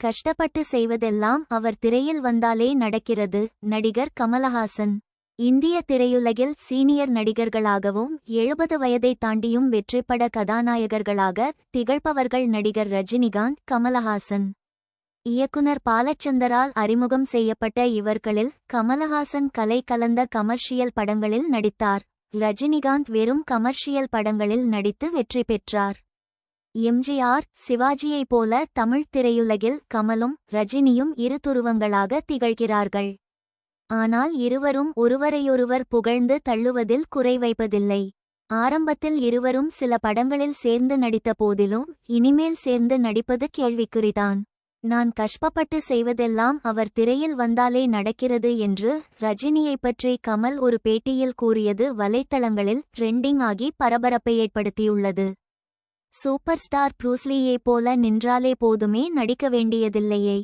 கஷ்டப்பட்டு செய்வதெல்லாம் அவர் திரையில் வந்தாலே நடக்கிறது. நடிகர் கமலஹாசன். இந்திய திரையுலகில் சீனியர் நடிகர்களாகவும் எழுபது வயதை தாண்டியும் வெற்றிப்பட கதாநாயகர்களாக திகழ்பவர்கள் நடிகர் ரஜினிகாந்த் கமலஹாசன். இயக்குனர் பாலச்சந்தரால் அறிமுகம் செய்யப்பட்ட இவர்களில் கமலஹாசன் கலை கலந்த கமர்ஷியல் படங்களில் நடித்தார். ரஜினிகாந்த் வெறும் கமர்ஷியல் படங்களில் நடித்து வெற்றி பெற்றார். எம்ஜிஆர் சிவாஜியைப் போல தமிழ் திரையுலகில் கமலும் ரஜினியும் இரு துருவங்களாக திகழ்கிறார்கள். ஆனால் இருவரும் ஒருவரையொருவர் புகழ்ந்து தள்ளுவதில் குறை வைப்பதில்லை. ஆரம்பத்தில் இருவரும் சில படங்களில் சேர்ந்து நடித்த போதிலும் இனிமேல் சேர்ந்து நடிப்பது கேள்விக்குறிதான். நான் கஷ்டப்பட்டு செய்வதெல்லாம் அவர் திரையில் வந்தாலே நடக்கிறது என்று ரஜினியைப் பற்றி கமல் ஒரு பேட்டியில் கூறியது வலைத்தளங்களில் ட்ரெண்டிங் ஆகி பரபரப்பை ஏற்படுத்தியுள்ளது. சூப்பர் ஸ்டார் ப்ரூஸ்லியைப் போல நின்றாலே போதுமே நடிக்க வேண்டியதில்லையே.